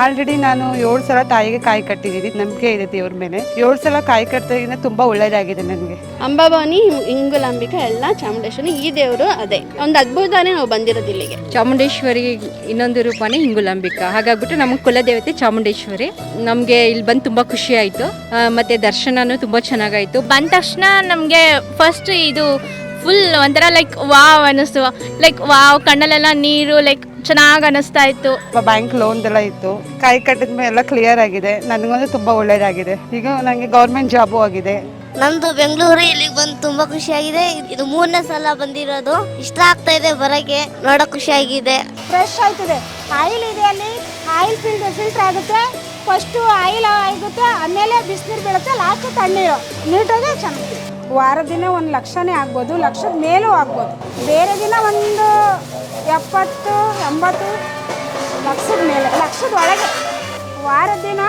Already ನಾನು ಏಳು ಸಲ ತಾಯಿಗೆ ಕಾಯಿ ಕಟ್ಟಿದ್ದೀನಿ. ನಂಬಿಕೆ ಇದೆ ದೇವ್ರ ಮೇಲೆ. ಏಳು ಸಲ ಕಾಯಿ ಕಟ್ಟಿದ್ರೆ ತುಂಬಾ ಒಳ್ಳೇದಾಗಿದೆ ನನಗೆ. ಅಂಬಾಭವಾನಿ ಇಂಗುಲಾಂಬಿಕಾ ಎಲ್ಲ ಚಾಮುಂಡೇಶ್ವರಿ ಈ ದೇವರು ಅದೇ. ಒಂದು ಅದ್ಭುತನೇ ನಾವು ಬಂದಿರೋದು ಇಲ್ಲಿಗೆ. ಚಾಮುಂಡೇಶ್ವರಿ ಇನ್ನೊಂದು ರೂಪನೇ ಹಿಂಗುಲಾಂಬಿಕಾ ಹಾಗಾಗ್ಬಿಟ್ಟು ನಮ್ಮ ಕುಲದೇವತೆ ಚಾಮುಂಡೇಶ್ವರಿ. ನಮಗೆ ಇಲ್ಲಿ ಬಂದು ತುಂಬಾ ಖುಷಿ ಆಯಿತು. ಮತ್ತೆ ದರ್ಶನನೂ ತುಂಬಾ ಚೆನ್ನಾಗಾಯಿತು. ಬಂದ ತಕ್ಷಣ ನಮಗೆ ಫಸ್ಟ್ ಇದು ಫುಲ್ ಒಂಥರ ಲೈಕ್ ವಾವ್ ಅನ್ನಿಸ್ತು ಲೈಕ್ ವಾವ್ ಕಣ್ಣಲ್ಲೆಲ್ಲ ನೀರು ಲೈಕ್ ಚೆನ್ನಾಗಿ ಅನಿಸ್ತಾ ಇತ್ತು. ಬ್ಯಾಂಕ್ ಲೋನ್ ಎಲ್ಲ ಇತ್ತು. ಕಾಯಿ ಕಟ್ಟಿದ ಮೇಲೆ ಎಲ್ಲ ಕ್ಲಿಯರ್ ಆಗಿದೆ. ನನಗಂದ್ರೆ ತುಂಬಾ ಒಳ್ಳೇದಾಗಿದೆ. ಈಗ ನನಗೆ ಗೌರ್ಮೆಂಟ್ ಜಾಬು ಆಗಿದೆ. ನಂದು ಬೆಂಗಳೂರು ಇಲ್ಲಿಗೆ ಬಂದು ತುಂಬಾ ಖುಷಿಯಾಗಿದೆ. ಇದು ಮೂರನೇ ಸಲ ಬಂದಿರೋದು. ಇಷ್ಟ ಆಗ್ತಾ ಇದೆ ಬರಕ್ಕೆ ನೋಡಕ್ ಖುಷಿಯಾಗಿದೆ. ಫ್ರೆಶ್ ಆಯ್ತದೆ. ಆಯಿಲ್ ಇದೆ ಅಲ್ಲಿ. ಆಯಿಲ್ ಫಿಲ್ಟರ್ ಫಿಲ್ಟರ್ ಆಗುತ್ತೆ. ಫಸ್ಟ್ ಆಯಿಲ್ ಆಗುತ್ತೆ. ಆಮೇಲೆ ಬಿಸಿನೀರು ಬೀಳುತ್ತೆ. ಲಾಸ್ಟ್ ತಣ್ಣೀರು. ನೀಟಾಗಿ ಚೆನ್ನಾಗಿ ವಾರ ದಿನ ಒಂದು ಲಕ್ಷನೇ ಆಗ್ಬೋದು. ಲಕ್ಷದ ಮೇಲೂ ಆಗ್ಬೋದು. ಬೇರೆ ದಿನ ಒಂದು ಎಪ್ಪತ್ತು, ಎಂಬತ್ತು, ಲಕ್ಷದ ಮೇಲೆ, ಲಕ್ಷದ ಒಳಗೆ. ವಾರ ದಿನ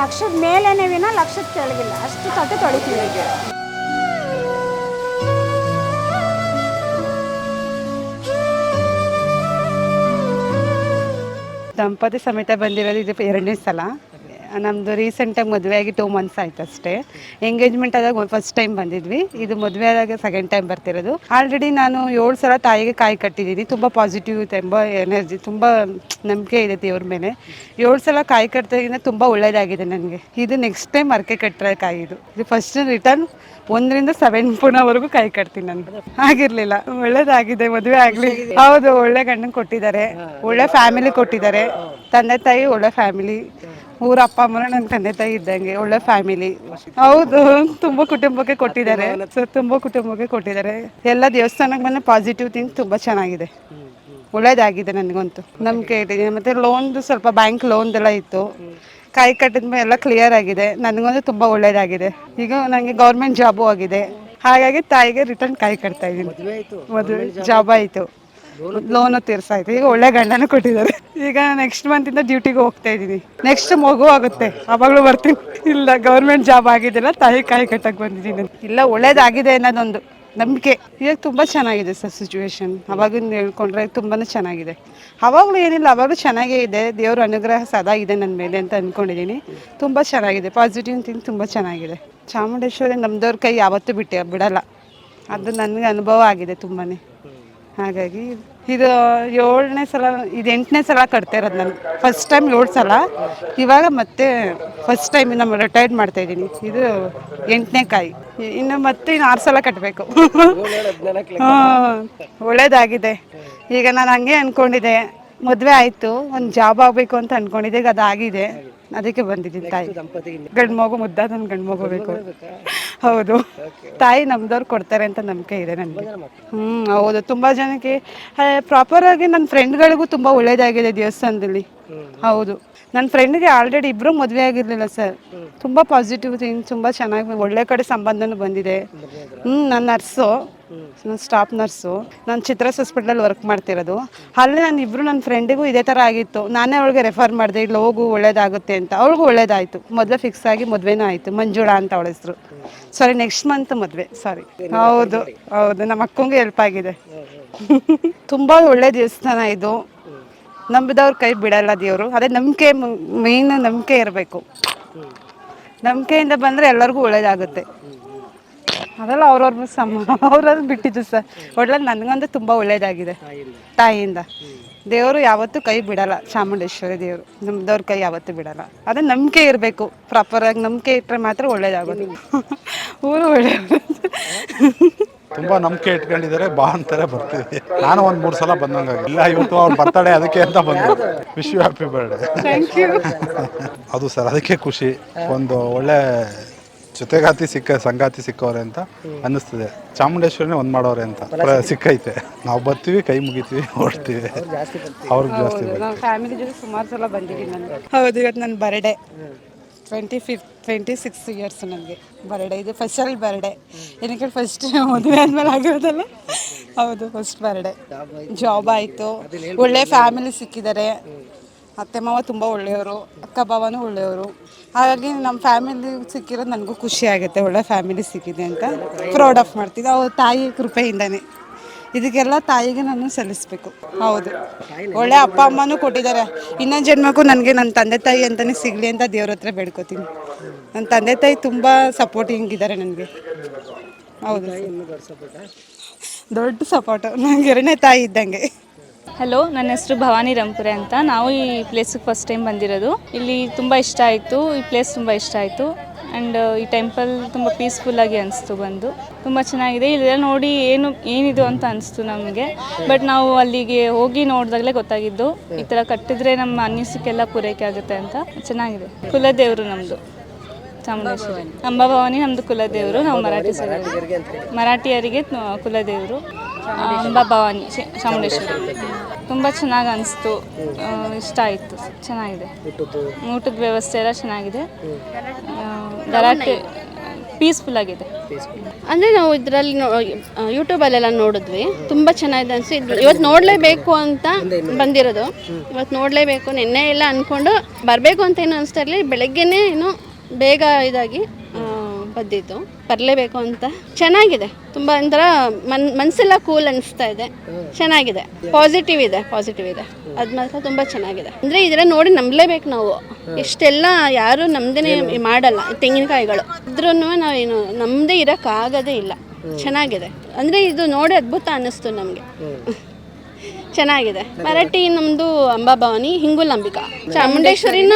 ಲಕ್ಷದ ಮೇಲೇನೆ ವಿನ ಲಕ್ಷದ ಕೆಳಗಿಲ್ಲ. ಅಷ್ಟು ತಟ್ಟೆ ತೊಳಿತೀವಿ. ಈಗ ದಂಪತಿ ಸಮೇತ ಬಂದಿರೋದು ಇದು ಎರಡನೇ ಸಲ. ನಮ್ಮದು ರೀಸೆಂಟಾಗಿ ಮದುವೆ ಆಗಿ ಟೂ ಮಂತ್ಸ್ ಆಯ್ತು ಅಷ್ಟೇ ಎಂಗೇಜ್ಮೆಂಟ್ ಆದಾಗ ಫಸ್ಟ್ ಟೈಮ್ ಬಂದಿದ್ವಿ. ಇದು ಮದುವೆ ಆದಾಗ ಸೆಕೆಂಡ್ ಟೈಮ್ ಬರ್ತಿರೋದು. ಆಲ್ರೆಡಿ ನಾನು ಏಳು ಸಲ ತಾಯಿಗೆ ಕಾಯಿ ಕಟ್ಟಿದ್ದೀನಿ. ತುಂಬ ಪಾಸಿಟಿವ್ ತುಂಬ ಎನರ್ಜಿ ತುಂಬ ನಂಬಿಕೆ ಇದೆ ದೇವ್ರ ಮೇಲೆ. ಏಳು ಸಲ ಕಾಯಿ ಕಟ್ಟಿದ್ರೆ ತುಂಬ ಒಳ್ಳೆಯದಾಗಿದೆ ನನಗೆ. ಇದು ನೆಕ್ಸ್ಟ್ ಟೈಮ್ ಅರ್ಕೆ ಕಟ್ಟಿರೋ ಕಾಯಿ ಇದು. ಇದು ಫಸ್ಟ್ ರಿಟರ್ನ್ ಒಂದರಿಂದ ಸೆವೆನ್ ಪುನವರೆಗೂ ಕಾಯಿ ಕಟ್ತೀನಿ ನಾನು. ಆಗಿರಲಿಲ್ಲ ಒಳ್ಳೇದಾಗಿದೆ, ಮದುವೆ ಆಗ್ಲಿ. ಹೌದು, ಒಳ್ಳೆ ಗಂಡನ ಕೊಟ್ಟಿದ್ದಾರೆ. ಒಳ್ಳೆ ಫ್ಯಾಮಿಲಿ ಕೊಟ್ಟಿದ್ದಾರೆ. ತಂದೆ ತಾಯಿ, ಒಳ್ಳೆ ಫ್ಯಾಮಿಲಿ ಊರ ಅಪ್ಪ ಅಮ್ಮನ ನನ್ನ ತಂದೆ ತಾಯಿ ಇದ್ದಂಗೆ ಒಳ್ಳೆ ಫ್ಯಾಮಿಲಿ ಹೌದು ತುಂಬಾ ಕುಟುಂಬಕ್ಕೆ ಕೊಟ್ಟಿದ್ದಾರೆ. ಸೊ ತುಂಬಾ ಕುಟುಂಬಕ್ಕೆ ಕೊಟ್ಟಿದ್ದಾರೆ. ಎಲ್ಲ ದೇವಸ್ಥಾನಕ್ಕೆ ಬಂದ ಪಾಸಿಟಿವ್ ಥಿಂಗ್ ತುಂಬಾ ಚೆನ್ನಾಗಿದೆ. ಒಳ್ಳೇದಾಗಿದೆ ನನಗಂತೂ. ನಂಬಿಕೆ ಇದೆ. ಮತ್ತೆ ಲೋನ್ದು ಸ್ವಲ್ಪ ಬ್ಯಾಂಕ್ ಲೋನ್ದೆಲ್ಲ ಇತ್ತು. ಕಾಯಿ ಕಟ್ಟಿದ ಮೇಲೆ ಎಲ್ಲ ಕ್ಲಿಯರ್ ಆಗಿದೆ. ನನಗಂತೂ ತುಂಬ ಒಳ್ಳೇದಾಗಿದೆ. ಈಗ ನನಗೆ ಗೌರ್ಮೆಂಟ್ ಜಾಬು ಆಗಿದೆ. ಹಾಗಾಗಿ ತಾಯಿಗೆ ರಿಟರ್ನ್ ಕಾಯಿ ಕಟ್ತಾ ಇದ್ದೀನಿ. ಮದುವೆ ಜಾಬ್ ಆಯಿತು. ಲೋನು ತೀರ್ಸಾಯ್ತು. ಈಗ ಒಳ್ಳೆ ಗಂಡನೂ ಕೊಟ್ಟಿದ್ದಾರೆ. ಈಗ ನೆಕ್ಸ್ಟ್ ಮಂತಿಂದ ಡ್ಯೂಟಿಗೆ ಹೋಗ್ತಾ ಇದ್ದೀನಿ. ನೆಕ್ಸ್ಟ್ ಮಗು ಆಗುತ್ತೆ. ಅವಾಗಲೂ ಬರ್ತೀನಿ. ಇಲ್ಲ ಗೌರ್ಮೆಂಟ್ ಜಾಬ್ ಆಗಿದೆಲ್ಲ ತಾಯಿ ಕಾಯಿ ಕಟ್ಟಕ್ಕೆ ಬಂದಿದ್ದೀನಿ. ಇಲ್ಲ, ಒಳ್ಳೇದಾಗಿದೆ ಅನ್ನೋದೊಂದು ನಂಬಿಕೆ. ಈಗ ತುಂಬ ಚೆನ್ನಾಗಿದೆ ಸರ್ ಸಿಚುವೇಶನ್ ಅವಾಗಿಂದ ಹೇಳ್ಕೊಂಡ್ರೆ ತುಂಬಾ ಚೆನ್ನಾಗಿದೆ. ಅವಾಗಲೂ ಏನಿಲ್ಲ, ಅವಾಗಲೂ ಚೆನ್ನಾಗೇ ಇದೆ. ದೇವ್ರ ಅನುಗ್ರಹ ಸದಾ ಇದೆ ನನ್ನ ಮೇಲೆ ಅಂತ ಅಂದ್ಕೊಂಡಿದ್ದೀನಿ ತುಂಬ ಚೆನ್ನಾಗಿದೆ. ಪಾಸಿಟಿವ್ ಥಿಂಗ್ ತುಂಬ ಚೆನ್ನಾಗಿದೆ. ಚಾಮುಂಡೇಶ್ವರಿ ನಮ್ದವ್ರ ಕೈ ಯಾವತ್ತೂ ಬಿಟ್ಟೆ ಬಿಡಲ್ಲ. ಅದು ನನಗೆ ಅನುಭವ ಆಗಿದೆ ತುಂಬಾ ಹಾಗಾಗಿ ಇದು ಏಳನೇ ಸಲ ಇದು ಎಂಟನೇ ಸಲ ಕಟ್ತಾ ಇರೋದು ನಾನು. ಫಸ್ಟ್ ಟೈಮ್ ಏಳು ಸಲ. ಇವಾಗ ಮತ್ತೆ ಫಸ್ಟ್ ಟೈಮ್ ನಮ್ಮ ರಿಟೈರ್ಡ್ ಮಾಡ್ತಾ ಇದ್ದೀನಿ. ಇದು ಎಂಟನೇ ಕಾಯಿ. ಇನ್ನು ಮತ್ತೆ ಇನ್ನು ಆರು ಸಲ ಕಟ್ಟಬೇಕು ಹಾಂ ಒಳ್ಳೇದಾಗಿದೆ. ಈಗ ನಾನು ಹಂಗೆ ಅಂದ್ಕೊಂಡಿದ್ದೆ ಮದುವೆ ಆಯಿತು ಒಂದು ಜಾಬ್ ಆಗಬೇಕು ಅಂತ ಅನ್ಕೊಂಡಿದ್ದೆ ಈಗ ಅದಾಗಿದೆ. ಅದಕ್ಕೆ ಬಂದಿದ್ದೀನಿ ತಾಯಿ. ಗಂಡು ಮಗು ಮುದ್ದಾದ ಒಂದು ಗಂಡು ಮಗು ಬೇಕು? ಹೌದು. ತಾಯಿ ನಮ್ದವ್ರು ಕೊಡ್ತಾರೆ ಅಂತ ನಂಬಿಕೆ ಇದೆ ನನಗೆ. ಹ್ಞೂ ಹೌದು. ತುಂಬ ಜನಕ್ಕೆ ಪ್ರಾಪರ್ ಆಗಿ ನನ್ನ ಫ್ರೆಂಡ್ಗಳಿಗೂ ತುಂಬ ಒಳ್ಳೇದಾಗಿದೆ ದೇವಸ್ಥಾನದಲ್ಲಿ. ಹೌದು. ನನ್ನ ಫ್ರೆಂಡ್ಗೆ ಆಲ್ರೆಡಿ ಇಬ್ಬರು ಮದುವೆ ಆಗಿರಲಿಲ್ಲ ಸರ್ ತುಂಬ ಪಾಸಿಟಿವ್ ಥಿಂಗ್ ತುಂಬ ಚೆನ್ನಾಗಿ ಒಳ್ಳೆ ಕಡೆ ಸಂಬಂಧನೂ ಬಂದಿದೆ. ಹ್ಞೂ ನನ್ನ ನರ್ಸು. ನಾನು ಸ್ಟಾಫ್ ನರ್ಸು ನಾನು ಚಿತ್ರಸ್ ಹಾಸ್ಪಿಟ್ಲಲ್ಲಿ ವರ್ಕ್ ಮಾಡ್ತಿರೋದು. ಅಲ್ಲಿ ನಾನು ಇಬ್ಬರು ನನ್ನ ಫ್ರೆಂಡಿಗೂ ಇದೇ ಥರ ಆಗಿತ್ತು. ನಾನೇ ಅವಳಿಗೆ ರೆಫರ್ ಮಾಡಿದೆ ಇಲ್ಲಿ ಹೋಗು, ಒಳ್ಳೇದಾಗುತ್ತೆ ಅಂತ. ಅವ್ಳಿಗೂ ಒಳ್ಳೇದಾಯಿತು. ಮೊದಲೇ ಫಿಕ್ಸ್ ಆಗಿ ಮದುವೆನೂ ಆಯಿತು. ಮಂಜುಳಾ ಅಂತ ಅವಳ ಹೆಸರು. ಸಾರಿ ನೆಕ್ಸ್ಟ್ ಮಂತ್ ಮದುವೆ. ಸಾರಿ ಹೌದು ಹೌದು. ನಮ್ಮ ಅಕ್ಕಂಗೆ ಹೆಲ್ಪ್ ಆಗಿದೆ. ತುಂಬ ಒಳ್ಳೆ ದೇವಸ್ಥಾನ ಇದು. ನಂಬಿದವ್ರ ಕೈ ಬಿಡಲ್ಲ ದೇವರು. ಅದೇ ನಂಬಿಕೆ ಮೇಯ್ನ್ ನಂಬಿಕೆ ಇರಬೇಕು. ನಂಬಿಕೆಯಿಂದ ಬಂದರೆ ಎಲ್ಲರಿಗೂ ಒಳ್ಳೇದಾಗುತ್ತೆ. ಅದೆಲ್ಲ ಅವ್ರವ್ರ ಸಮ ಅವ್ರವ್ರು ಬಿಟ್ಟಿದ್ದು ಸರ್. ಒಳ್ಳೆ ನನಗಂತೂ ತುಂಬ ಒಳ್ಳೆಯದಾಗಿದೆ ತಾಯಿಯಿಂದ. ದೇವರು ಯಾವತ್ತೂ ಕೈ ಬಿಡಲ್ಲ ಚಾಮುಂಡೇಶ್ವರಿ ದೇವರು. ನಮ್ದವ್ರ ಕೈ ಯಾವತ್ತೂ ಬಿಡಲ್ಲ. ಅದೇ ನಂಬಿಕೆ ಇರಬೇಕು. ಪ್ರಾಪರಾಗಿ ನಂಬಿಕೆ ಇಟ್ಟರೆ ಮಾತ್ರ ಒಳ್ಳೇದಾಗೋದು. ಊರು ಒಳ್ಳೆಯದು. ತುಂಬ ನಂಬಿಕೆ ಇಟ್ಕೊಂಡಿದ್ದಾರೆ. ಬಾ ಅಂತಾರೆ ಬರ್ತೀವಿ. ನಾನು ಒಂದು ಮೂರು ಸಲ ಬಂದಂಗಾಗಿ ಇಲ್ಲ ಇವತ್ತು ಅವ್ರ ಬರ್ತಾಳೆ ಅದಕ್ಕೆ ಅಂತ ಬಂದೆ. Wish you happy birthday thank you ಅದು ಸರ್ ಅದಕ್ಕೆ ಖುಷಿ. ಒಂದು ಒಳ್ಳೆ ಜೊತೆಗಾತಿ ಸಿಕ್ಕ ಸಂಗಾತಿ ಸಿಕ್ಕವ್ರೆ ಅಂತ ಅನ್ನಿಸ್ತದೆ. ಚಾಮುಂಡೇಶ್ವರಿನೇ ಒಂದು ಮಾಡೋರೆ ಅಂತ ಪ್ರ- ಸಿಕ್ಕೈತೆ. ನಾವು ಬರ್ತೀವಿ ಕೈ ಮುಗಿತೀವಿ ಓಡ್ತೀವಿ. ಅವ್ರಿಗೆ ಜಾಸ್ತಿ ಫ್ಯಾಮಿಲಿ ಜೊತೆ ಸುಮಾರು ಸಲ ಬಂದಿದ್ದೀನಿ ನಾನು. ಹೌದು ಇವತ್ತು ನನ್ನ birthday twenty fifth twenty six years ನನಗೆ ಬರ್ಡೇ ಇದು ಫಸ್ಟಲ್ ಬರ್ಡೇ ಏನಕ್ಕೆ ಫಸ್ಟ್ ಮದುವೆ ಆದಮೇಲೆ ಆಗಿರೋದಲ್ಲ? ಹೌದು ಫಸ್ಟ್ ಬರ್ಡೇ ಜಾಬ್ ಆಯಿತು. ಒಳ್ಳೆ ಫ್ಯಾಮಿಲಿ ಸಿಕ್ಕಿದ್ದಾರೆ ಅತ್ತೆ ಮಾವ ತುಂಬ ಒಳ್ಳೆಯವರು ಅಕ್ಕ ಭಾವನೂ ಒಳ್ಳೆಯವರು. ಹಾಗಾಗಿ ನಮ್ಮ ಫ್ಯಾಮಿಲಿ ಸಿಕ್ಕಿರೋದು ನನಗೂ ಖುಷಿ ಆಗುತ್ತೆ ಒಳ್ಳೆ ಫ್ಯಾಮಿಲಿ ಸಿಕ್ಕಿದೆ ಅಂತ. ಪ್ರೌಡ್ ಆಫ್ ಮಾಡ್ತೀನಿ ಅವ್ರ ತಾಯಿ ಕೃಪೆಯಿಂದನೇ. ಇದಕ್ಕೆಲ್ಲ ತಾಯಿಗೆ ನಾನು ಸಲ್ಲಿಸ್ಬೇಕು. ಹೌದು. ಒಳ್ಳೆ ಅಪ್ಪ ಅಮ್ಮನೂ ಕೊಟ್ಟಿದ್ದಾರೆ. ಇನ್ನೊಂದು ಜನ್ಮಕ್ಕೂ ನನಗೆ ನನ್ನ ತಂದೆ ತಾಯಿ ಅಂತಲೇ ಸಿಗಲಿ ಅಂತ ದೇವ್ರ ಹತ್ರ ಬೇಡ್ಕೋತೀನಿ. ನನ್ನ ತಂದೆ ತಾಯಿ ತುಂಬ ಸಪೋರ್ಟಿಂಗ್ ಇದ್ದಾರೆ ನನಗೆ. ಹೌದು. ದೊಡ್ಡ ಸಪೋರ್ಟ್ ನನಗೆ ಎರಡನೇ ತಾಯಿ ಇದ್ದಂಗೆ. ಹಲೋ ನನ್ನ ಹೆಸರು ಭವಾನಿ ರಂಪುರೆ ಅಂತ. ನಾವು ಈ ಪ್ಲೇಸಿಗೆ ಫಸ್ಟ್ ಟೈಮ್ ಬಂದಿರೋದು. ಇಲ್ಲಿ ತುಂಬ ಇಷ್ಟ ಆಯಿತು. ಈ ಪ್ಲೇಸ್ ತುಂಬ ಇಷ್ಟ ಆಯಿತು. ಆ್ಯಂಡ್ ಈ ಟೆಂಪಲ್ ತುಂಬ ಪೀಸ್ಫುಲ್ಲಾಗಿ ಅನಿಸ್ತು ಬಂದು. ತುಂಬ ಚೆನ್ನಾಗಿದೆ. ಇಲ್ಲೆಲ್ಲ ನೋಡಿ ಏನು, ಏನಿದು ಅಂತ ಅನಿಸ್ತು ನಮಗೆ. ಬಟ್ ನಾವು ಅಲ್ಲಿಗೆ ಹೋಗಿ ನೋಡಿದಾಗಲೇ ಗೊತ್ತಾಗಿದ್ದು. ಈ ಥರ ಕಟ್ಟಿದ್ರೆ ನಮ್ಮ ಅನಿಸಿಕೆಲ್ಲ ಪೂರೈಕೆ ಆಗುತ್ತೆ ಅಂತ. ಚೆನ್ನಾಗಿದೆ. ಕುಲದೇವರು ನಮ್ಮದು ಚಾಮುಂಡೇಶ್ವರಿ. ಅಂಬಾಭವಾನಿ ನಮ್ಮದು ಕುಲದೇವರು. ನಾವು ಮರಾಠಿ ಮರಾಠಿಯರಿಗೆ ಕುಲದೇವರು. ಅಂಬಾಭವಾನಿ ಭವಾನಿ ಚಾಮುಂಡೇಶ್ವರಿ. ತುಂಬ ಚೆನ್ನಾಗಿ ಅನಿಸ್ತು. ಇಷ್ಟ ಆಯಿತು. ಚೆನ್ನಾಗಿದೆ. ಊಟದ ವ್ಯವಸ್ಥೆ ಎಲ್ಲ ಚೆನ್ನಾಗಿದೆ. ಗಲಾಟೆ ಪೀಸ್ಫುಲ್ ಆಗಿದೆ. ಅಂದರೆ ನಾವು ಇದರಲ್ಲಿ ಯೂಟ್ಯೂಬಲ್ಲೆಲ್ಲ ನೋಡಿದ್ವಿ. ತುಂಬ ಚೆನ್ನಾಗಿದೆ ಅನಿಸ್ತು ಇವತ್ತು ನೋಡಲೇಬೇಕು ಅಂತ ಬಂದಿರೋದು. ಇವತ್ತು ನೋಡಲೇಬೇಕು. ನಿನ್ನೆ ಎಲ್ಲ ಅಂದ್ಕೊಂಡು ಬರಬೇಕು ಅಂತ ಏನು ಅನಿಸ್ತಾ ಇರಲಿ ಬೆಳಗ್ಗೆನೇ ಏನು ಬೇಗ ಇದಾಗಿ ಆ, ಬಂದಿದ್ದು ಬರಲೇಬೇಕು ಅಂತ. ಚೆನ್ನಾಗಿದೆ. ತುಂಬ ಒಂಥರ ಮನ್ ಮನಸ್ಸೆಲ್ಲ ಕೂಲ್ ಅನಿಸ್ತಾ ಇದೆ. ಚೆನ್ನಾಗಿದೆ. ಪಾಸಿಟಿವ್ ಇದೆ ಪಾಸಿಟಿವ್ ಇದೆ. ಅದ್ ಮಾತ್ರ ತುಂಬ ಚೆನ್ನಾಗಿದೆ. ಅಂದರೆ ಇದೆಲ್ಲ ನೋಡಿ ನಂಬಲೇಬೇಕು ನಾವು. ಇಷ್ಟೆಲ್ಲ ಯಾರು ನಮ್ದೇ ಮಾಡಲ್ಲ ತೆಂಗಿನಕಾಯಿಗಳು. ಇದ್ರೂ ನಾವೇನು ನಮ್ಮದೇ ಇರೋಕ್ಕಾಗೋದೇ ಇಲ್ಲ. ಚೆನ್ನಾಗಿದೆ. ಅಂದರೆ ಇದು ನೋಡಿ ಅದ್ಭುತ ಅನ್ನಿಸ್ತು ನಮಗೆ. ಚೆನ್ನಾಗಿದೆ. ಮರಾಠಿ ನಮ್ಮದು ಅಂಬಾಭವಾನಿ ಹಿಂಗುಲಂಬಿಕಾ ಚಾಮುಂಡೇಶ್ವರಿನ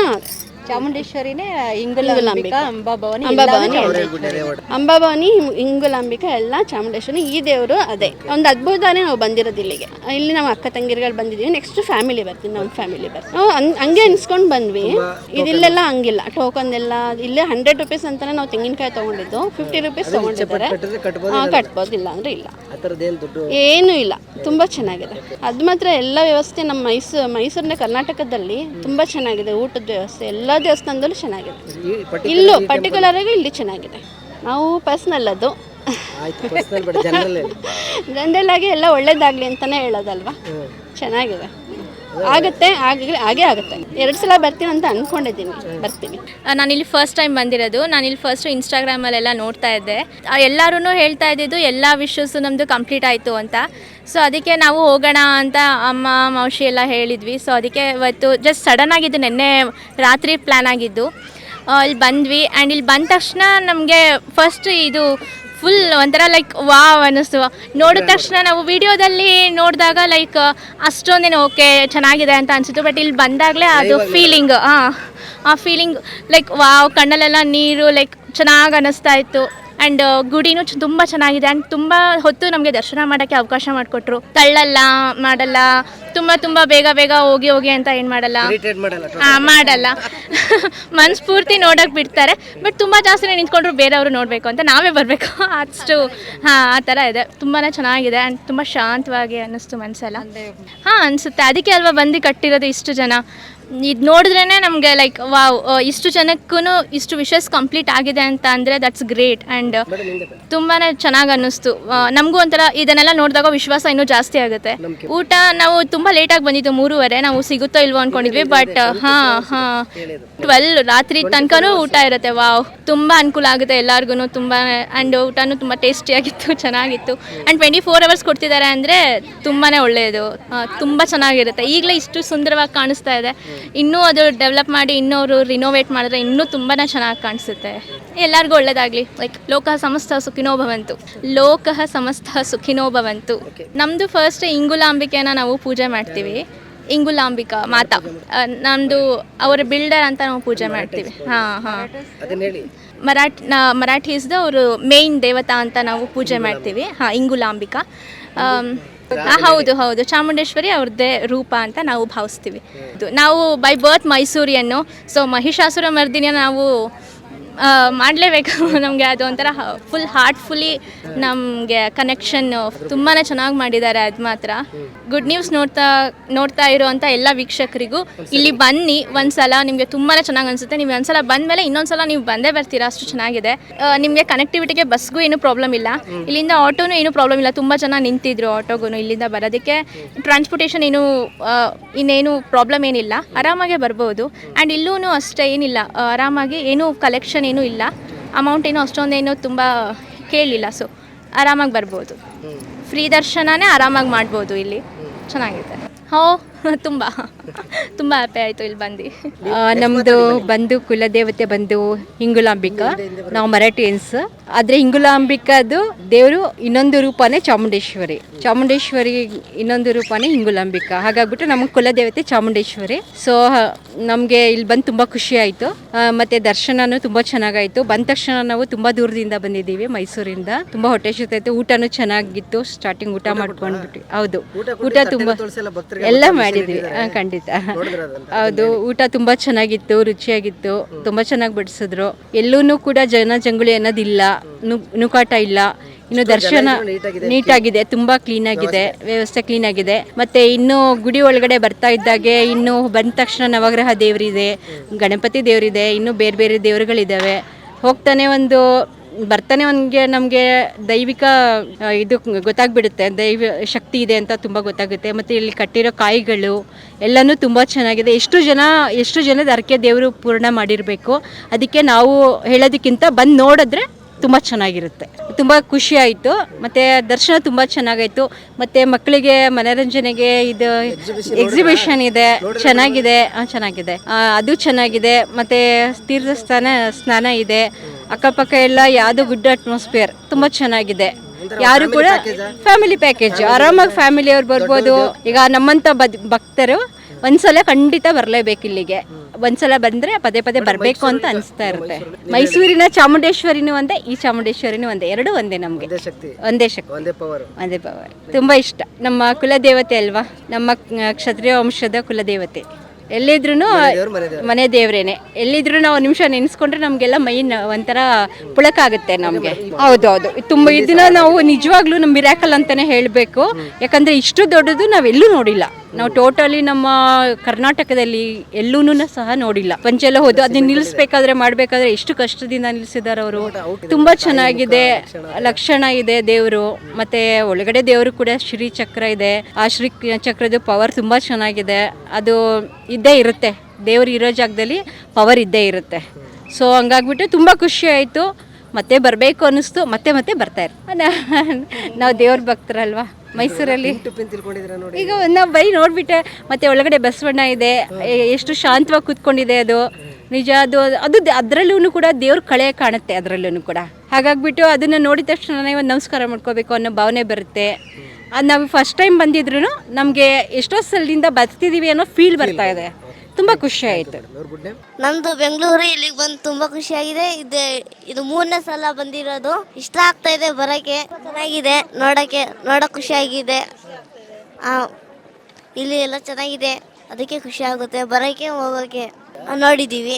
ಚಾಮುಂಡೇಶ್ವರಿನೇ ಇಂಗುಲಾಂಬಿಕಾ ಅಂಬಾಭವಾನಿ ಅಂಬಾಭವಾನಿ ಹಿಂಗುಲಾಂಬಿಕಾ ಎಲ್ಲ. ಚಾಮುಂಡೇಶ್ವರಿ. ಈ ದೇವರು ಅದೇ. ಒಂದು ಅದ್ಭುತಾನೇ ನಾವು ಬಂದಿರೋದು ಇಲ್ಲಿಗೆ. ಇಲ್ಲಿ ನಮ್ಮ ಅಕ್ಕ ತಂಗಿರುಗಳು ಬಂದಿದ್ದೀವಿ ನೆಕ್ಸ್ಟ್ ಫ್ಯಾಮಿಲಿ ಬರ್ತೀವಿ ನಮ್ಮ ಫ್ಯಾಮಿಲಿ ಬರ್ತೀವಿ ನಾವು ಹಂಗ್- ಅನ್ಸ್ಕೊಂಡು ಬಂದ್ವಿ. ಇದಿಲ್ಲೆಲ್ಲ ಹಂಗಿಲ್ಲ. ಟೋಕನ್ ಎಲ್ಲ ಇಲ್ಲೇ ಹಂಡ್ರೆಡ್ ರುಪೀಸ್ ಅಂತಾನೆ ನಾವು ತೆಂಗಿನಕಾಯಿ ತಗೊಂಡಿದ್ದು. ಫಿಫ್ಟಿ ರುಪೀಸ್ ತಗೊಂಡಿದ್ದಾರೆ. ಕಟ್ಬೋದು ಇಲ್ಲ. ಅಂದ್ರೆ ಇಲ್ಲ. ಏನೂ ಇಲ್ಲ. ತುಂಬಾ ಚೆನ್ನಾಗಿದೆ. ಅದು ಮಾತ್ರ ಎಲ್ಲ ವ್ಯವಸ್ಥೆ ನಮ್ಮ ಮೈಸೂರು ಮೈಸೂರಿನ ಕರ್ನಾಟಕದಲ್ಲಿ ತುಂಬಾ ಚೆನ್ನಾಗಿದೆ. ಊಟದ ವ್ಯವಸ್ಥೆ ಎಲ್ಲ ದೇವಸ್ಥಾನದಲ್ಲೂ ಚೆನ್ನಾಗಿದೆ. ಇಲ್ಲೂ ಪರ್ಟಿಕ್ಯುಲರ್ ಆಗಿ ಇಲ್ಲಿ ಚೆನ್ನಾಗಿದೆ. ನಾವು ಪರ್ಸ್ನಲ್ ಅದು. ಜನರಲ್ ಆಗಿ ಎಲ್ಲ ಒಳ್ಳೇದಾಗ್ಲಿ ಅಂತಾನೆ ಹೇಳೋದಲ್ವಾ? ಚೆನ್ನಾಗಿದೆ. ಆಗುತ್ತೆ ಹಾಗೆ ಹಾಗೆ ಆಗುತ್ತೆ. ಎರಡು ಸಲ ಬರ್ತೀನಿ ಅಂತ ಅನ್ಕೊಂಡಿದ್ದೀನಿ. ಬರ್ತೀನಿ. ನಾನಿಲ್ಲಿ ಫಸ್ಟ್ ಟೈಮ್ ಬಂದಿರೋದು. ನಾನಿಲ್ಲಿ ಫಸ್ಟ್ ಇನ್ಸ್ಟಾಗ್ರಾಮಲ್ಲೆಲ್ಲ ನೋಡ್ತಾ ಇದ್ದೆ. ಎಲ್ಲರೂ ಹೇಳ್ತಾ ಇದ್ದಿದ್ದು ಎಲ್ಲ ವಿಷಸ್ಸು ನಮ್ಮದು ಕಂಪ್ಲೀಟ್ ಆಯಿತು ಅಂತ. ಸೊ ಅದಕ್ಕೆ ನಾವು ಹೋಗೋಣ ಅಂತ ಅಮ್ಮ ಮೌಶಿ ಎಲ್ಲ ಹೇಳಿದ್ವಿ. ಸೊ ಅದಕ್ಕೆ ಇವತ್ತು ಜಸ್ಟ್ ಸಡನ್ ಆಗಿದ್ದು ನಿನ್ನೆ ರಾತ್ರಿ ಪ್ಲ್ಯಾನ್ ಆಗಿದ್ದು. ಇಲ್ಲಿ ಬಂದ್ವಿ. ಆ್ಯಂಡ್ ಇಲ್ಲಿ ಬಂದ ತಕ್ಷಣ ನಮಗೆ ಫಸ್ಟ್ ಇದು ಫುಲ್ ಒಂಥರ ಲೈಕ್ ವಾವ್ ಅನ್ನಿಸ್ತು. ನೋಡಿದ ತಕ್ಷಣ ನಾವು ವಿಡಿಯೋದಲ್ಲಿ ನೋಡಿದಾಗ ಲೈಕ್ ಅಷ್ಟೊಂದೇನು ಓಕೆ ಚೆನ್ನಾಗಿದೆ ಅಂತ ಅನಿಸಿತು ಬಟ್ ಇಲ್ಲಿ ಬಂದಾಗಲೇ ಅದು ಫೀಲಿಂಗ್ ಹಾಂ ಆ ಫೀಲಿಂಗ್ ಲೈಕ್ ವಾವ್ ಕಣ್ಣಲ್ಲೆಲ್ಲ ನೀರು ಲೈಕ್ ಚೆನ್ನಾಗಿ ಅನ್ನಿಸ್ತಾ ಇತ್ತು. ಆ್ಯಂಡ್ ಗುಡಿನೂ ತುಂಬಾ ಚೆನ್ನಾಗಿದೆ. ಅಂಡ್ ತುಂಬ ಹೊತ್ತು ನಮಗೆ ದರ್ಶನ ಮಾಡೋಕ್ಕೆ ಅವಕಾಶ ಮಾಡಿಕೊಟ್ರು. ತಳ್ಳಲ್ಲ ಮಾಡಲ್ಲ ತುಂಬ ತುಂಬ ಬೇಗ ಬೇಗ ಹೋಗಿ ಹೋಗಿ ಅಂತ ಏನು ಮಾಡಲ್ಲ. ಹಾಂ ಮಾಡಲ್ಲ ಮನಸ್ಫೂರ್ತಿ ನೋಡೋಕೆ ಬಿಡ್ತಾರೆ. ಬಟ್ ತುಂಬ ಜಾಸ್ತಿ ನಿಂತ್ಕೊಂಡ್ರು ಬೇರೆಯವರು ನೋಡಬೇಕು ಅಂತ ನಾವೇ ಬರಬೇಕು. ಅಷ್ಟು ಹಾಂ ಆ ಥರ ಇದೆ. ತುಂಬಾ ಚೆನ್ನಾಗಿದೆ. ಆ್ಯಂಡ್ ತುಂಬ ಶಾಂತವಾಗಿ ಅನ್ನಿಸ್ತು ಮನಸ್ಸೆಲ್ಲ ಹಾಂ ಅನಿಸುತ್ತೆ. ಅದಕ್ಕೆ ಅಲ್ವಾ ಬಂದು ಕಟ್ಟಿರೋದು ಇಷ್ಟು ಜನ? ಇದು ನೋಡಿದ್ರೇ ನಮಗೆ ಲೈಕ್ ವಾವ್ ಇಷ್ಟು ಜನಕ್ಕೂ ಇಷ್ಟು ವಿಷಸ್ ಕಂಪ್ಲೀಟ್ ಆಗಿದೆ ಅಂತ ಅಂದರೆ ದಟ್ಸ್ ಗ್ರೇಟ್ ಆ್ಯಂಡ್ ತುಂಬಾ ಚೆನ್ನಾಗಿ ಅನ್ನಿಸ್ತು. ನಮಗೂ ಒಂಥರ ಇದನ್ನೆಲ್ಲ ನೋಡಿದಾಗ ವಿಶ್ವಾಸ ಇನ್ನೂ ಜಾಸ್ತಿ ಆಗುತ್ತೆ. ಊಟ ನಾವು ತುಂಬ ಲೇಟಾಗಿ ಬಂದಿದ್ದು ಮೂರುವರೆ ನಾವು ಸಿಗುತ್ತೋ ಇಲ್ವೋ ಅಂದ್ಕೊಂಡಿದ್ವಿ ಬಟ್ ಹಾಂ ಹಾಂ. ಟ್ವೆಲ್ ರಾತ್ರಿ ತನಕನೂ ಊಟ ಇರುತ್ತೆ ವಾವ್ ತುಂಬ ಅನುಕೂಲ ಆಗುತ್ತೆ ಎಲ್ಲರಿಗೂ ತುಂಬ ಆ್ಯಂಡ್ ಊಟನೂ ತುಂಬ ಟೇಸ್ಟಿಯಾಗಿತ್ತು ಚೆನ್ನಾಗಿತ್ತು. ಆ್ಯಂಡ್ ಟ್ವೆಂಟಿ ಫೋರ್ ಅವರ್ಸ್ ಕೊಡ್ತಿದ್ದಾರೆ ಅಂದರೆ ತುಂಬಾ ಒಳ್ಳೆಯದು. ತುಂಬ ಚೆನ್ನಾಗಿರುತ್ತೆ. ಈಗಲೇ ಇಷ್ಟು ಸುಂದರವಾಗಿ ಕಾಣಿಸ್ತಾ ಇದೆ. ಇನ್ನೂ ಅದು ಡೆವಲಪ್ ಮಾಡಿ ಇನ್ನೂ ಅವರು ರಿನೋವೇಟ್ ಮಾಡಿದ್ರೆ ಇನ್ನೂ ತುಂಬಾ ಚೆನ್ನಾಗಿ ಕಾಣಿಸುತ್ತೆ. ಎಲ್ಲರಿಗೂ ಒಳ್ಳೇದಾಗಲಿ. ಲೈಕ್ ಲೋಕ ಸಮಸ್ತ ಸುಖಿನೋ ಭವಂತು. ಲೋಕ ಸಮಸ್ತ ಸುಖಿನೋ ಭವಂತು. ನಮ್ಮದು ಫಸ್ಟ್ ಇಂಗುಲಾಂಬಿಕೆನ ನಾವು ಪೂಜೆ ಮಾಡ್ತೀವಿ. ಇಂಗುಲಾಂಬಿಕಾ ಮಾತಾ. ನಮ್ಮದು ಅವರ ಬಿಲ್ಡರ್ ಅಂತ ನಾವು ಪೂಜೆ ಮಾಡ್ತೀವಿ. ಹಾಂ ಹಾಂ. ಮರಾಠಿ ಮರಾಠೀಸ್ದು ಅವರು ಮೇಯ್ನ್ ದೇವತಾ ಅಂತ ನಾವು ಪೂಜೆ ಮಾಡ್ತೀವಿ. ಹಾಂ ಇಂಗುಲಾಂಬಿಕಾ. ಹೌದು? ಹೌದು ಚಾಮುಂಡೇಶ್ವರಿ ಅವ್ರದ್ದೇ ರೂಪ ಅಂತ ನಾವು ಭಾವಿಸ್ತೀವಿ. ನಾವು ಬೈ ಬರ್ತ್ ಮೈಸೂರಿಯನ್ನು ಸೊ ಮಹಿಷಾಸುರ ಮರ್ದಿನ ನಾವು ಮಾಡಲೇಬೇಕು. ನಮಗೆ ಅದು ಒಂಥರ ಫುಲ್ ಹಾರ್ಟ್ಫುಲಿ ನಮಗೆ ಕನೆಕ್ಷನ್ ತುಂಬಾ ಚೆನ್ನಾಗಿ ಮಾಡಿದ್ದಾರೆ ಅದು ಮಾತ್ರ. ಗುಡ್ ನ್ಯೂಸ್ ನೋಡ್ತಾ ನೋಡ್ತಾ ಇರೋವಂಥ ಎಲ್ಲ ವೀಕ್ಷಕರಿಗೂ. ಇಲ್ಲಿ ಬನ್ನಿ, ಒಂದ್ಸಲ ನಿಮಗೆ ತುಂಬಾ ಚೆನ್ನಾಗಿ ಅನಿಸುತ್ತೆ. ನೀವು ಒಂದ್ಸಲ ಬಂದಮೇಲೆ ಇನ್ನೊಂದ್ಸಲ ನೀವು ಬಂದೇ ಬರ್ತೀರಾ, ಅಷ್ಟು ಚೆನ್ನಾಗಿದೆ. ನಿಮಗೆ ಕನೆಕ್ಟಿವಿಟಿಗೆ ಬಸ್ಗೂ ಏನೂ ಪ್ರಾಬ್ಲಮ್ ಇಲ್ಲ. ಇಲ್ಲಿಂದ ಆಟೋನೂ ಏನೂ ಪ್ರಾಬ್ಲಮ್ ಇಲ್ಲ. ತುಂಬ ಜನ ನಿಂತಿದ್ರು ಆಟೋಗೂ ಇಲ್ಲಿಂದ ಬರೋದಕ್ಕೆ. ಟ್ರಾನ್ಸ್ಪೋರ್ಟೇಷನ್ ಏನು ಇನ್ನೇನು ಪ್ರಾಬ್ಲಮ್ ಏನಿಲ್ಲ. ಆರಾಮಾಗೆ ಬರ್ಬೋದು. ಆ್ಯಂಡ್ ಇಲ್ಲೂ ಅಷ್ಟೇ ಏನಿಲ್ಲ. ಆರಾಮಾಗಿ ಏನೂ ಕಲೆಕ್ಷನ್ ಏನೂ ಇಲ್ಲ. ಅಮೌಂಟ್ ಏನೂ ಅಷ್ಟೊಂದೇನು ತುಂಬ ಕೇಳಲಿಲ್ಲ ಸೊ ಆರಾಮಾಗಿ ಬರ್ಬೋದು. ಫ್ರೀ ದರ್ಶನನೇ ಆರಾಮಾಗಿ ಮಾಡ್ಬೋದು ಇಲ್ಲಿ. ಚೆನ್ನಾಗಿದೆ ಹೋ ತುಂಬ. ತುಂಬ ಹ್ಯಾಪಿ ಆಯಿತು ಇಲ್ಲಿ ಬಂದು. ನಮ್ಮದು ಬಂದು ಕುಲದೇವತೆ ಬಂದು ಹಿಂಗುಲಾಂಬಿಕಾ ನಾವು ಮರಾಠಿಯನ್ಸ್ ಆದರೆ ಹಿಂಗುಲಾಂಬಿಕಾದು ದೇವರು ಇನ್ನೊಂದು ರೂಪನೇ ಚಾಮುಂಡೇಶ್ವರಿ. ಚಾಮುಂಡೇಶ್ವರಿ ಇನ್ನೊಂದು ರೂಪನೇ ಹಿಂಗುಲಾಂಬಿಕಾ ಹಾಗಾಗ್ಬಿಟ್ಟು ನಮ್ಮ ಕುಲದೇವತೆ ಚಾಮುಂಡೇಶ್ವರಿ. ಸೊ ನಮಗೆ ಇಲ್ಲಿ ಬಂದು ತುಂಬ ಖುಷಿ ಆಯಿತು. ಮತ್ತು ದರ್ಶನನೂ ತುಂಬ ಚೆನ್ನಾಗಾಯಿತು. ಬಂದ ತಕ್ಷಣ ನಾವು ತುಂಬ ದೂರದಿಂದ ಬಂದಿದ್ದೀವಿ ಮೈಸೂರಿಂದ. ತುಂಬ ಹೊಟ್ಟೆ ಶುತ್ತಾಯಿತು ಊಟನೂ ಚೆನ್ನಾಗಿತ್ತು. ಸ್ಟಾರ್ಟಿಂಗ್ ಊಟ ಮಾಡ್ಕೊಂಡ್ಬಿಟ್ಟು ಹೌದು. ಊಟ ತುಂಬ ಎಲ್ಲ ಮಾಡಿದ್ವಿ ಹಾ, ಖಂಡಿತ. ಹೌದು ಊಟ ತುಂಬಾ ಚೆನ್ನಾಗಿತ್ತು ರುಚಿಯಾಗಿತ್ತು ತುಂಬಾ ಚೆನ್ನಾಗಿ ಬಡಿಸಿದ್ರು. ಎಲ್ಲೂ ಕೂಡ ಜನ ಜಂಗುಳಿ ಅನ್ನೋದಿಲ್ಲ ನು- ನೂಕಾಟ ಇಲ್ಲ. ಇನ್ನು ದರ್ಶನ ನೀಟಾಗಿದೆ ತುಂಬಾ ಕ್ಲೀನ್ ಆಗಿದೆ ವ್ಯವಸ್ಥೆ. ಕ್ಲೀನ್ ಆಗಿದೆ. ಮತ್ತೆ ಇನ್ನು ಗುಡಿ ಒಳಗಡೆ ಬರ್ತಾ ಇದ್ದಾಗೆ ಇನ್ನು ಬಂದ ತಕ್ಷಣ ನವಗ್ರಹ ದೇವರಿದೆ ಗಣಪತಿ ದೇವರಿದೆ ಇನ್ನು ಬೇರೆ ಬೇರೆ ದೇವರುಗಳಿದ್ದಾವೆ. ಹೋಗ್ತಾನೆ ಒಂದು ಬರ್ತಾನೆ ಅವನಿಗೆ ನಮಗೆ ದೈವಿಕ ಇದು ಗೊತ್ತಾಗ್ಬಿಡುತ್ತೆ. ದೈವ ಶಕ್ತಿ ಇದೆ ಅಂತ ತುಂಬ ಗೊತ್ತಾಗುತ್ತೆ. ಮತ್ತು ಇಲ್ಲಿ ಕಟ್ಟಿರೋ ಕಾಯಿಗಳು ಎಲ್ಲನೂ ತುಂಬ ಚೆನ್ನಾಗಿದೆ. ಎಷ್ಟು ಜನ ಎಷ್ಟು ಜನದ ಅರ್ಕೆ ದೇವರು ಪೂರ್ಣ ಮಾಡಿರಬೇಕು ಅದಕ್ಕೆ ನಾವು ಹೇಳೋದಕ್ಕಿಂತ ಬಂದು ನೋಡಿದ್ರೆ ತುಂಬ ಚೆನ್ನಾಗಿರುತ್ತೆ. ತುಂಬ ಖುಷಿ ಆಯಿತು. ಮತ್ತು ದರ್ಶನ ತುಂಬ ಚೆನ್ನಾಗಾಯಿತು. ಮತ್ತು ಮಕ್ಕಳಿಗೆ ಮನೋರಂಜನೆಗೆ ಇದು ಎಕ್ಸಿಬಿಷನ್ ಇದೆ. ಚೆನ್ನಾಗಿದೆ. ಚೆನ್ನಾಗಿದೆ. ಅದು ಚೆನ್ನಾಗಿದೆ. ಮತ್ತು ತೀರ್ಥಸ್ಥಾನ ಸ್ನಾನ ಇದೆ. ಅಕ್ಕಪಕ್ಕ ಎಲ್ಲ ಯಾವುದು ಗುಡ್ ಅಟ್ಮಾಸ್ಫಿಯರ್ ತುಂಬ ಚೆನ್ನಾಗಿದೆ. ಯಾರು ಕೂಡ ಫ್ಯಾಮಿಲಿ ಪ್ಯಾಕೇಜ್ ಆರಾಮಾಗಿ ಫ್ಯಾಮಿಲಿ ಅವ್ರು ಬರ್ಬೋದು. ಈಗ ನಮ್ಮಂತ ಭಕ್ತರು ಒಂದ್ಸಲ ಖಂಡಿತ ಬರಲೇಬೇಕು ಇಲ್ಲಿಗೆ. ಒಂದ್ಸಲ ಬಂದ್ರೆ ಪದೇ ಪದೇ ಬರಬೇಕು ಅಂತ ಅನಿಸ್ತಾ ಇರುತ್ತೆ. ಮೈಸೂರಿನ ಚಾಮುಂಡೇಶ್ವರಿನೂ ಒಂದೇ ಈ ಚಾಮುಂಡೇಶ್ವರಿನೂ ಒಂದೇ ಎರಡು ಒಂದೇ ನಮ್ಗೆ. ಒಂದೇ ಶಕ್ತಿ. ಒಂದೇ ಪವರ್ ತುಂಬಾ ಇಷ್ಟ. ನಮ್ಮ ಕುಲದೇವತೆ ಅಲ್ವಾ? ನಮ್ಮ ಕ್ಷತ್ರಿಯ ವಂಶದ ಕುಲದೇವತೆ. ಎಲ್ಲಿದ್ರು ಮನೆ ದೇವ್ರೇನೆ ಎಲ್ಲಿದ್ರು ನಾವು ನಿಮಿಷ ನೆನೆಸ್ಕೊಂಡ್ರೆ ನಮಗೆಲ್ಲ ಮೈನ್ ಒಂಥರ ಪುಳಕಾಗುತ್ತೆ ನಮಗೆ. ಹೌದೌದು. ತುಂಬ ಇದನ್ನ ನಾವು ನಿಜವಾಗ್ಲೂ ನಮ್ಮ ಮಿರಾಕಲ್ ಅಂತಾನೆ ಹೇಳಬೇಕು. ಯಾಕಂದ್ರೆ ಇಷ್ಟು ದೊಡ್ಡದು ನಾವೆಲ್ಲೂ ನೋಡಿಲ್ಲ. ನಾವು ಟೋಟಲಿ ನಮ್ಮ ಕರ್ನಾಟಕದಲ್ಲಿ ಎಲ್ಲೂ ಸಹ ನೋಡಿಲ್ಲ. ಪಂಚೆಲ್ಲ ಹೋದು ಅದನ್ನ ನಿಲ್ಲಿಸ್ಬೇಕಾದ್ರೆ ಮಾಡ್ಬೇಕಾದ್ರೆ ಎಷ್ಟು ಕಷ್ಟದಿಂದ ನಿಲ್ಲಿಸಿದಾರೆ ಅವರು. ತುಂಬಾ ಚೆನ್ನಾಗಿದೆ. ಲಕ್ಷಣ ಇದೆ ದೇವರು. ಮತ್ತೆ ಒಳಗಡೆ ದೇವರು ಕೂಡ ಶ್ರೀ ಚಕ್ರ ಇದೆ. ಆ ಶ್ರೀ ಚಕ್ರದ ಪವರ್ ತುಂಬಾ ಚೆನ್ನಾಗಿದೆ. ಅದು ಇದ್ದೇ ಇರುತ್ತೆ. ದೇವರು ಇರೋ ಜಾಗದಲ್ಲಿ ಪವರ್ ಇದ್ದೇ ಇರುತ್ತೆ. ಸೊ ಹಂಗಾಗ್ಬಿಟ್ಟು ತುಂಬ ಖುಷಿ ಆಯಿತು. ಮತ್ತೆ ಬರಬೇಕು ಅನ್ನಿಸ್ತು. ಮತ್ತೆ ಮತ್ತೆ ಬರ್ತಾ ಇರ್ತಾರೆ ನಾವು ದೇವ್ರ ಭಕ್ತರಲ್ವಾ? ಮೈಸೂರಲ್ಲಿ? ಈಗ ನಾವು ಬರೀ ನೋಡ್ಬಿಟ್ಟೆ ಮತ್ತೆ ಒಳಗಡೆ ಬಸವಣ್ಣ ಇದೆ ಎಷ್ಟು ಶಾಂತವಾಗಿ ಕೂತ್ಕೊಂಡಿದೆ ಅದು. ನಿಜ ಅದು ಅದು ಅದರಲ್ಲೂ ಕೂಡ ದೇವ್ರ ಕಳೆ ಕಾಣುತ್ತೆ ಅದರಲ್ಲೂ ಕೂಡ. ಹಾಗಾಗ್ಬಿಟ್ಟು ಅದನ್ನು ನೋಡಿದ ತಕ್ಷಣ ಒಂದು ನಮಸ್ಕಾರ ಮಾಡ್ಕೋಬೇಕು ಅನ್ನೋ ಭಾವನೆ ಬರುತ್ತೆ. ಅದು ನಾವು ಫಸ್ಟ್ ಟೈಮ್ ಬಂದಿದ್ರು ನಮಗೆ ಎಷ್ಟೋ ಸಲದಿಂದ ಬರ್ತಿದ್ದೀವಿ ಅನ್ನೋ ಫೀಲ್ ಬರ್ತಾ ಇದೆ. ತುಂಬ ಖುಷಿ ಆಯಿತು. ನಂದು ಬೆಂಗಳೂರು ಇಲ್ಲಿಗೆ ಬಂದು ತುಂಬಾ ಖುಷಿ ಆಗಿದೆ. ಇದು ಇದು ಮೂರನೇ ಸಲ ಬಂದಿರೋದು. ಇಷ್ಟ ಆಗ್ತಾ ಇದೆ ಬರಕ್ಕೆ ಚೆನ್ನಾಗಿದೆ ನೋಡಕ್ಕೆ ನೋಡಕ್ ಖುಷಿಯಾಗಿದೆ ಆ, ಇಲ್ಲಿ ಎಲ್ಲ ಚೆನ್ನಾಗಿದೆ. ಅದಕ್ಕೆ ಖುಷಿ ಆಗುತ್ತೆ. ಬರಕ್ಕೆ ಹೋಗೋಕೆ. ಆ, ನೋಡಿದೀವಿ.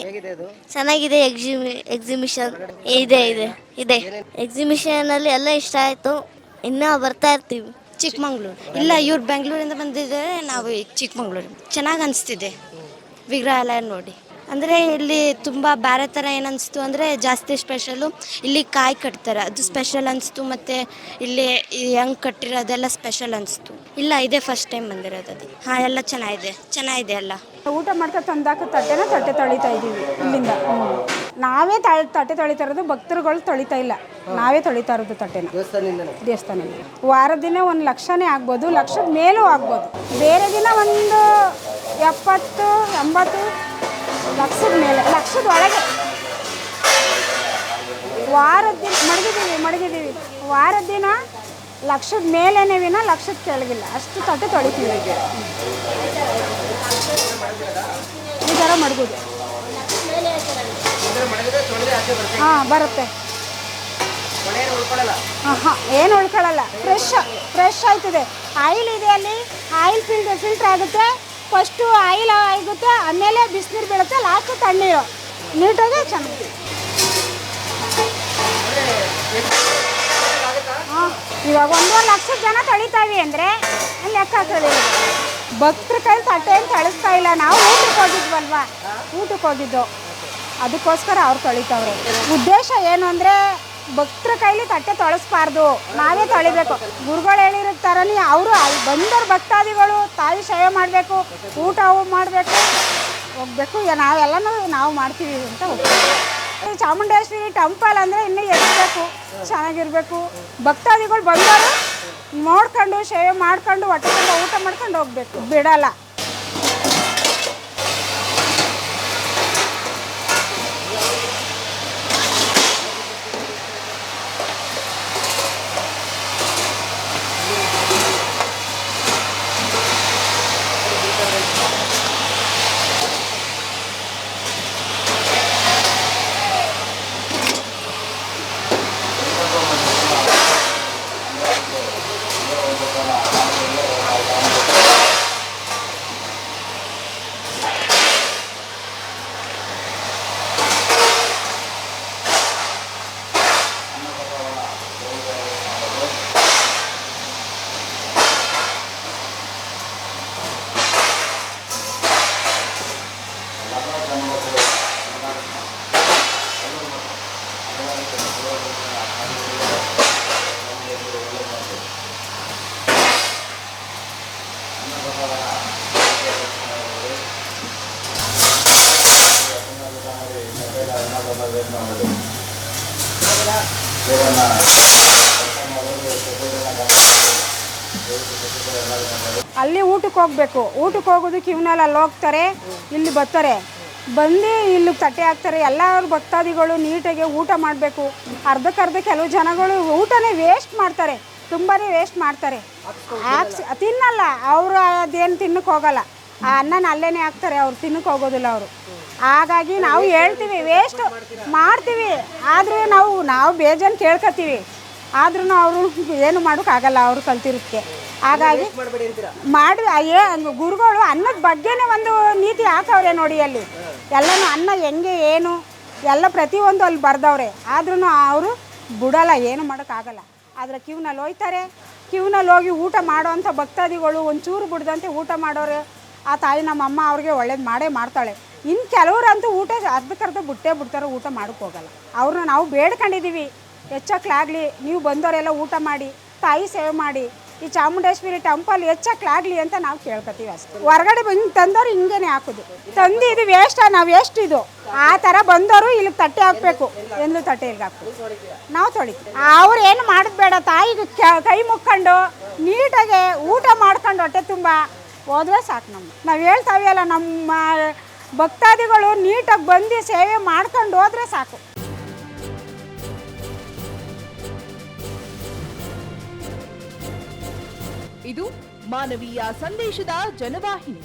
ಚೆನ್ನಾಗಿದೆ ಎಕ್ಸಿಮಿ ಎಕ್ಸಿಬಿಷನ್ ಇದೆ ಇದೆ ಇದೆ. ಎಕ್ಸಿಬಿಷನ್ ಅಲ್ಲಿ ಎಲ್ಲ ಇಷ್ಟ ಆಯ್ತು. ಇನ್ನೂ ಬರ್ತಾ ಇರ್ತೀವಿ. ಚಿಕ್ಕಮಂಗ್ಳೂರು. ಇಲ್ಲ ಇವ್ರು ಬೆಂಗಳೂರಿಂದ ಬಂದಿದ್ದಾರೆ. ನಾವು ಚಿಕ್ಕಮಂಗ್ಳೂರು. ಚೆನ್ನಾಗಿ ಅನಿಸ್ತಿದೆ. ವಿಗ್ರಹ ಎಲ್ಲ ನೋಡಿ. ಅಂದರೆ ಇಲ್ಲಿ ತುಂಬ ಬೇರೆ ಥರ ಏನಿಸ್ತು ಅನಿಸ್ತು ಅಂದರೆ ಜಾಸ್ತಿ ಸ್ಪೆಷಲು ಇಲ್ಲಿ ಕಾಯಿ ಕಟ್ತಾರೆ. ಅದು ಸ್ಪೆಷಲ್ ಅನಿಸ್ತು ಮತ್ತು ಇಲ್ಲಿ ಹೆಂಗೆ ಕಟ್ಟಿರೋದೆಲ್ಲ ಸ್ಪೆಷಲ್ ಅನಿಸ್ತು. ಇಲ್ಲ, ಇದೇ ಫಸ್ಟ್ ಟೈಮ್ ಬಂದಿರೋದು ಅದು. ಹಾಂ, ಎಲ್ಲ ಚೆನ್ನಾಗಿದೆ. ಚೆನ್ನಾಗಿದೆ ಎಲ್ಲ ಊಟ ಮಾಡ್ತಾ ತಂದಾಕ ತಟ್ಟೆನ ತಟ್ಟೆ ತೊಳಿತಾ ಇದ್ದೀವಿ ಇಲ್ಲಿಂದ. ನಾವೇ ತಟ್ಟೆ ತೊಳಿತಾ ಇರೋದು ಭಕ್ತರುಗಳು ತೊಳಿತಾ ಇಲ್ಲ. ನಾವೇ ತೊಳಿತಾ ಇರೋದು ತಟ್ಟೆನ. ದೇವಸ್ಥಾನದಿಂದ. ವಾರದ ದಿನ ಒಂದು ಲಕ್ಷನೇ ಆಗ್ಬೋದು ಲಕ್ಷದ ಮೇಲೂ ಆಗ್ಬೋದು. ಬೇರೆ ದಿನ ಒಂದು ಎಪ್ಪತ್ತು ಎಂಬತ್ತು ಲಕ್ಷದ ಮೇಲೆ ಲಕ್ಷದ ಒಳಗೆ. ವಾರದ ದಿನ ಮಡಗಿದ್ದೀವಿ ಮಡಗಿದ್ದೀವಿ. ವಾರದ ದಿನ ಲಕ್ಷದ ಮೇಲೇನೆ ವಿನ ಲಕ್ಷದ ಕೆಳಗಿಲ್ಲ. ಅಷ್ಟು ತಟ್ಟೆ ತೊಳಿತೀವಿ. ಈ ಥರ ಮಡಗೋದು ಹಾಂ, ಬರುತ್ತೆ. ಹಾಂ ಏನು ಉಳ್ಕೊಳ್ಳಲ್ಲ. ಫ್ರೆಶ್ ಫ್ರೆಶ್ ಆಯ್ತದೆ. ಆಯಿಲ್ ಇದೆ ಅಲ್ಲಿ. ಆಯಿಲ್ ಫಿಲ್ಟರ್ ಫಿಲ್ಟರ್ ಆಗುತ್ತೆ. ಫಸ್ಟು ಆಯಿಲ್ ಆಗುತ್ತೆ. ಆಮೇಲೆ ಬಿಸಿನೀರು ಬೀಳುತ್ತೆ. ಲಾಸ್ಟ್ ತಣ್ಣೀರು. ನೀಟಾಗಿ ಚೆನ್ನಾಗಿ ಹಾಂ, ಇವಾಗ ಒಂದೂವರೆ ಲಕ್ಷ ಜನ ತೊಳಿತಾವಿ ಅಂದರೆ ಲೆಕ್ಕ ಹಾಕೊಳ್ಳಿ ಭಕ್ತರ ಕೈಲಿ ತಟ್ಟೆ ಏನು ತಳಿಸ್ತಾ ಇಲ್ಲ. ನಾವು ಊಟಕ್ಕೆ ಹೋಗಿದ್ವಲ್ವಾ? ಊಟಕ್ಕೆ ಹೋಗಿದ್ದು. ಅದಕ್ಕೋಸ್ಕರ ಅವ್ರು ತೊಳಿತವ್ರು ಉದ್ದೇಶ ಏನು ಅಂದರೆ ಭಕ್ತರ ಕೈಲಿ ತಟ್ಟೆ ತೊಳಸ್ಬಾರ್ದು. ನಾವೇ ತೊಳಿಬೇಕು. ಗುರುಗಳು ಹೇಳಿರೋ ಥರನೇ ಅವರು ಅಲ್ಲಿ ಬಂದವ್ರ ಭಕ್ತಾದಿಗಳು ತಾಯಿ ಸೇವೆ ಮಾಡಬೇಕು, ಊಟ ಮಾಡಬೇಕು. ಹೋಗ್ಬೇಕು. ನಾವೆಲ್ಲನೂ ನಾವು ಮಾಡ್ತೀವಿ ಅಂತ ಹೋಗ್ತೀವಿ ಚಾಮುಂಡೇಶ್ವರಿ ಟೆಂಪಲ್ ಅಂದರೆ ಇನ್ನೂ ಎಲ್ಲಿರಬೇಕು ಚೆನ್ನಾಗಿರಬೇಕು. ಭಕ್ತಾದಿಗಳು ಬಂದವರು ನೋಡ್ಕೊಂಡು ಸೇವೆ ಮಾಡ್ಕೊಂಡು ಹೊಟ್ಟೆ ಊಟ ಮಾಡ್ಕೊಂಡು ಹೋಗ್ಬೇಕು. ಬಿಡಲ್ಲ. ಅಲ್ಲಿ ಊಟಕ್ಕೆ ಹೋಗ್ಬೇಕು. ಊಟಕ್ಕೆ ಹೋಗೋದಕ್ಕೆ ಇವನ್ನೆಲ್ಲ ಅಲ್ಲಿ ಹೋಗ್ತಾರೆ ಇಲ್ಲಿ ಬರ್ತಾರೆ. ಬಂದು ಇಲ್ಲಿ ತಟ್ಟೆ ಹಾಕ್ತಾರೆ. ಎಲ್ಲರೂ ಭಕ್ತಾದಿಗಳು ನೀಟಾಗಿ ಊಟ ಮಾಡಬೇಕು. ಅರ್ಧಕ್ಕರ್ಧ ಕೆಲವು ಜನಗಳು ಊಟನೇ ವೇಸ್ಟ್ ಮಾಡ್ತಾರೆ. ತುಂಬಾ ವೇಸ್ಟ್ ಮಾಡ್ತಾರೆ. ಹಾಕ್ಸಿ, ತಿನ್ನಲ್ಲ. ಅವರು ಅದೇನು ತಿನ್ನಕ್ಕೆ ಹೋಗಲ್ಲ. ಆ ಅನ್ನನ ಅಲ್ಲೇ ಹಾಕ್ತಾರೆ. ಅವ್ರು ತಿನ್ನಕ್ಕೆ ಹೋಗೋದಿಲ್ಲ ಅವರು. ಹಾಗಾಗಿ ನಾವು ಹೇಳ್ತೀವಿ ವೇಸ್ಟ್ ಮಾಡ್ತೀವಿ. ಆದರೆ ನಾವು ನಾವು ಬೇಜಾನ್ ಕೇಳ್ಕೊತೀವಿ ಆದ್ರೂ ಅವರು ಏನು ಮಾಡೋಕ್ಕಾಗಲ್ಲ ಅವರು ಕಲ್ತಿರುತ್ತೆ ಹಾಗಾಗಿ ಮಾಡಿ ಏ ಗುರುಗಳು ಅನ್ನದ ಬಗ್ಗೆನೇ ಒಂದು ನೀತಿ ಹಾಕವ್ರೆ ನೋಡಿ ಅಲ್ಲಿ. ಎಲ್ಲನೂ ಅನ್ನ ಹೆಂಗೆ ಏನು ಎಲ್ಲ ಪ್ರತಿಯೊಂದು ಅಲ್ಲಿ ಬರ್ದವ್ರೆ. ಆದ್ರೂ ಅವರು ಬಿಡಲ್ಲ ಏನು ಮಾಡೋಕ್ಕಾಗಲ್ಲ ಆದರೆ ಕ್ಯೂನಲ್ಲಿ ಹೋಯ್ತಾರೆ. ಕ್ಯೂನಲ್ಲಿ ಹೋಗಿ ಊಟ ಮಾಡೋವಂಥ ಭಕ್ತಾದಿಗಳು ಒಂಚೂರು ಬಿಡ್ದಂತೆ ಊಟ ಮಾಡೋರು. ಆ ತಾಯಿ ನಮ್ಮ ಅಮ್ಮ ಅವ್ರಿಗೆ ಒಳ್ಳೇದು ಮಾಡೇ ಮಾಡ್ತಾಳೆ. ಇನ್ನು ಕೆಲವರಂತೂ ಊಟ ಅರ್ಧಕ್ಕರ್ಧ ಬಿಟ್ಟೇ ಬಿಡ್ತಾರೆ ಊಟ ಮಾಡೋಕ್ಕೆ ಹೋಗಲ್ಲ. ಅವ್ರನ್ನ ನಾವು ಬೇಡ್ಕೊಂಡಿದ್ದೀವಿ ಹೆಚ್ಚಕ್ಲಾಗಲಿ ನೀವು ಬಂದವರೆಲ್ಲ ಊಟ ಮಾಡಿ, ತಾಯಿ ಸೇವೆ ಮಾಡಿ, ಈ ಚಾಮುಂಡೇಶ್ವರಿ ಟೆಂಪಲ್ ಹೆಚ್ಚಕ್ಲಾಗಲಿ ಅಂತ ನಾವು ಕೇಳ್ಕೊತೀವಿ ಅಷ್ಟೇ. ಹೊರಗಡೆ ಬಂದು ತಂದವರು ಹಿಂಗೇನೆ ಹಾಕೋದು. ತಂದು ಇದು ವೇಸ್ಟ್ ನಾವು ವೇಸ್ಟ್ ಇದು? ಆ ಥರ ಬಂದವರು ಇಲ್ಲಿ ತಟ್ಟೆ ಹಾಕಬೇಕು. ಎಂದು ತಟ್ಟೆ ಇಲ್ಲಿಗೆ ಹಾಕ್ಬೇಕು. ನಾವು ತೊಳಿತೀವಿ. ಅವ್ರು ಏನು ಮಾಡೋದು ಬೇಡ. ತಾಯಿಗೆ ಕೈ ಮುಕ್ಕೊಂಡು ನೀಟಾಗಿ ಊಟ ಮಾಡ್ಕೊಂಡು ಹೊಟ್ಟೆ ತುಂಬ ಹೋದ್ರೆ ಸಾಕು ನಮ್ಮ ನಾವು ಹೇಳ್ತಾವೆಯಲ್ಲ ನಮ್ಮ ಭಕ್ತಾದಿಗಳು ನೀಟಾಗಿ ಬಂದು ಸೇವೆ ಮಾಡ್ಕೊಂಡು ಹೋದ್ರೆ ಸಾಕು. ಇದು ಮಾನವೀಯ ಸಂದೇಶದ ಜನವಾಹಿನಿ.